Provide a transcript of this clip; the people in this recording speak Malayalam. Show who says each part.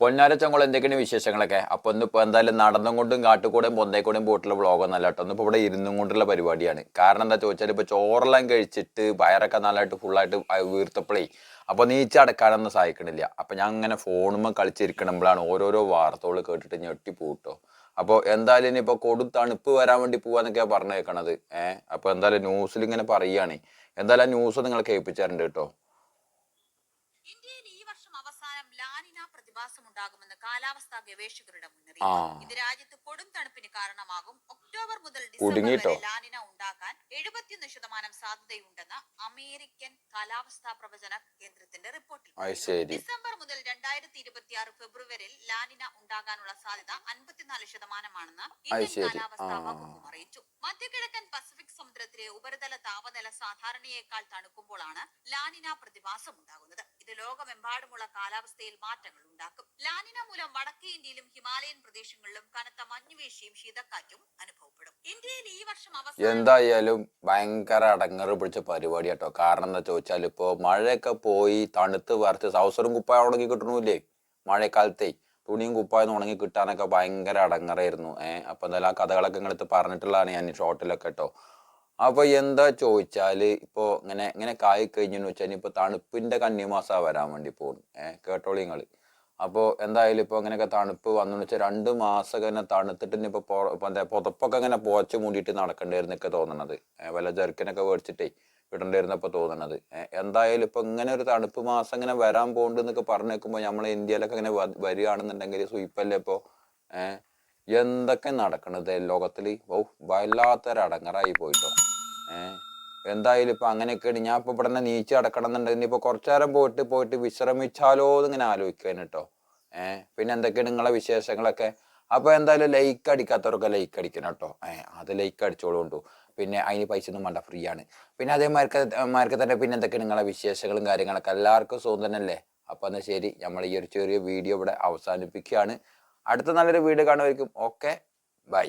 Speaker 1: പൊന്നാര ചങ്ങോൾ എന്തൊക്കെയാണ് വിശേഷങ്ങളൊക്കെ? അപ്പൊ ഇന്നിപ്പോ എന്തായാലും നടന്നും കൊണ്ടും കാട്ടുകൂടെയും പൊന്തേക്കൂടെയും പോയിട്ടുള്ള വ്ളോഗൊന്നല്ല കേട്ടോ. ഒന്നിപ്പോ ഇവിടെ ഇരുന്നും കൊണ്ടുള്ള പരിപാടിയാണ്. കാരണം എന്താ ചോദിച്ചാൽ ഇപ്പൊ ചോറെല്ലാം കഴിച്ചിട്ട് വയറൊക്കെ നല്ലതായിട്ട് ഫുള്ളായിട്ട് അപ്പൊ നീച്ചടക്കാനൊന്നും സഹായിക്കണില്ല. അപ്പൊ ഞാൻ അങ്ങനെ ഫോണുമ്പോൾ കളിച്ചിരിക്കണമ്പോഴാണ് ഓരോരോ വാർത്തകൾ കേട്ടിട്ട് ഞെട്ടി പോട്ടോ അപ്പോൾ എന്തായാലും ഇനിയിപ്പോൾ കൊടും തണുപ്പ് വരാൻ വേണ്ടി പോവാന്നൊക്കെയാണ് പറഞ്ഞേക്കണത്. ഏഹ് അപ്പൊ എന്തായാലും ന്യൂസിൽ ഇങ്ങനെ പറയുകയാണ് എന്തായാലും ന്യൂസ് നിങ്ങൾ കേൾപ്പിച്ചാറുണ്ട് കേട്ടോ.
Speaker 2: ഇന്ത്യയിൽ ഈ വർഷം അവസാനം ലാനിന പ്രതിഭാസം ഉണ്ടാകുമെന്ന് കാലാവസ്ഥാ ഗവേഷകരുടെ മുന്നറിയിപ്പ്. ഇത് രാജ്യത്ത് കൊടും തണുപ്പിന് കാരണമാകും. ഒക്ടോബർ മുതൽ ഡിസംബർ വരെ ലാനിന ഉണ്ടാകാൻ എഴുപത്തിയൊന്ന് ശതമാനം സാധ്യതയുണ്ടെന്ന് അമേരിക്കൻ കാലാവസ്ഥാ പ്രവചന കേന്ദ്രത്തിന്റെ റിപ്പോർട്ടിൽ ഡിസംബർ മുതൽ രണ്ടായിരത്തി ഇരുപത്തി ആറ് ഫെബ്രുവരിയിൽ ലാനിന ഉണ്ടാകാനുള്ള സാധ്യത അൻപത്തിനാല് ശതമാനമാണെന്ന് ഇന്ത്യൻ കാലാവസ്ഥാ. വകുപ്പ് അറിയിച്ചു. മധ്യകിഴക്കൻ പസഫിക് സമുദ്രത്തിലെ ഉപരിതല താപനില സാധാരണയേക്കാൾ തണുക്കുമ്പോഴാണ് ലാനിന പ്രതിഭാസം ഉണ്ടാകുന്നത്. ഇത് ലോകമെമ്പാടുമുള്ള കാലാവസ്ഥയിൽ മാറ്റങ്ങൾ ഉണ്ടാക്കും. ലാനിന മൂലം വടക്കേ ഇന്ത്യയിലും ഹിമാലയൻ പ്രദേശങ്ങളിലും കനത്ത മഞ്ഞുവീഴ്ചയും ശീതക്കാറ്റും അനുഭവപ്പെടും. ഇന്ത്യയിൽ ഈ വർഷം
Speaker 1: എന്തായാലും ഭയങ്കര അടങ്ങറ് പിടിച്ച പരിപാടി കേട്ടോ. കാരണം എന്താ ചോദിച്ചാൽ ഇപ്പോ മഴയൊക്കെ പോയി തണുത്ത് വരച്ച് സൗസറും കുപ്പായം ഉണങ്ങി കിട്ടണില്ലേ? മഴക്കാലത്തെ തുണിയും കുപ്പായം ഉണങ്ങി കിട്ടാനൊക്കെ ഭയങ്കര അടങ്ങറായിരുന്നു. ഏഹ് അപ്പൊ എന്തായാലും ആ കഥകളൊക്കെ നിങ്ങളെടുത്ത് പറഞ്ഞിട്ടുള്ളതാണ് ഞാൻ ഷോർട്ടിലൊക്കെ കേട്ടോ. അപ്പൊ എന്താ ചോദിച്ചാൽ ഇപ്പോ ഇങ്ങനെ ഇങ്ങനെ കായി കഴിഞ്ഞെന്ന് വെച്ചാൽ ഇപ്പൊ തണുപ്പിന്റെ കന്നിമാസ വരാൻ വേണ്ടി പോകുന്നു ഏഹ് കേട്ടോളി നിങ്ങൾ. അപ്പോൾ എന്തായാലും ഇപ്പോൾ ഇങ്ങനെയൊക്കെ തണുപ്പ് വന്നു വെച്ചാൽ രണ്ട് മാസം ഇങ്ങനെ തണുത്തിട്ട് ഇനിയിപ്പോൾ ഇപ്പൊ എന്താ പുതപ്പൊക്കെ ഇങ്ങനെ പോച്ച് മൂടിയിട്ട് നടക്കേണ്ടിയിരുന്നൊക്കെ തോന്നണത്. വല്ല ജെർക്കിനൊക്കെ മേടിച്ചിട്ടേ ഇടേണ്ടിയിരുന്നപ്പോൾ തോന്നണത്. എന്തായാലും ഇപ്പൊ ഇങ്ങനെ ഒരു തണുപ്പ് മാസം ഇങ്ങനെ വരാൻ പോകുന്നുണ്ട് എന്നൊക്കെ പറഞ്ഞേക്കുമ്പോൾ നമ്മളെ ഇന്ത്യയിലൊക്കെ ഇങ്ങനെ വരികയാണെന്നുണ്ടെങ്കിൽ സുയിപ്പല്ലേ ഇപ്പോൾ ഏഹ് എന്തൊക്കെ നടക്കണത് ലോകത്തിൽ ഓ വല്ലാത്തൊരു അടങ്ങറായി പോയിട്ടോ. ഏഹ് എന്തായാലും ഇപ്പൊ അങ്ങനെയൊക്കെയാണ്. ഞാൻ ഇപ്പൊ ഇവിടെ നീച്ച് അടക്കണം എന്നുണ്ടെങ്കിൽ ഇപ്പൊ കുറച്ചു നേരം പോയിട്ട് പോയിട്ട് വിശ്രമിച്ചാലോ എന്ന് ഇങ്ങനെ ആലോചിക്കാൻ കേട്ടോ. ഏഹ് പിന്നെ എന്തൊക്കെയാണ് നിങ്ങളെ വിശേഷങ്ങളൊക്കെ? അപ്പൊ എന്തായാലും ലൈക്ക് അടിക്കാത്തവരൊക്കെ ലൈക്ക് അടിക്കണം കേട്ടോ. ഏഹ് അത് ലൈക്ക് അടിച്ചോളൂ പിന്നെ അതിന് പൈസ ഒന്നും വേണ്ട ഫ്രീ ആണ്. പിന്നെ അതേമാർക്ക് മാർക്ക് തന്നെ പിന്നെ എന്തൊക്കെയാണ് നിങ്ങളെ വിശേഷങ്ങളും കാര്യങ്ങളൊക്കെ? എല്ലാവർക്കും സുഖം തന്നെയല്ലേ? അപ്പൊ എന്നാൽ ശരി നമ്മൾ ഈ ഒരു ചെറിയ വീഡിയോ ഇവിടെ അവസാനിപ്പിക്കുകയാണ്. അടുത്ത നല്ലൊരു വീഡിയോ കാണുമായിരിക്കും ഓക്കെ ബൈ.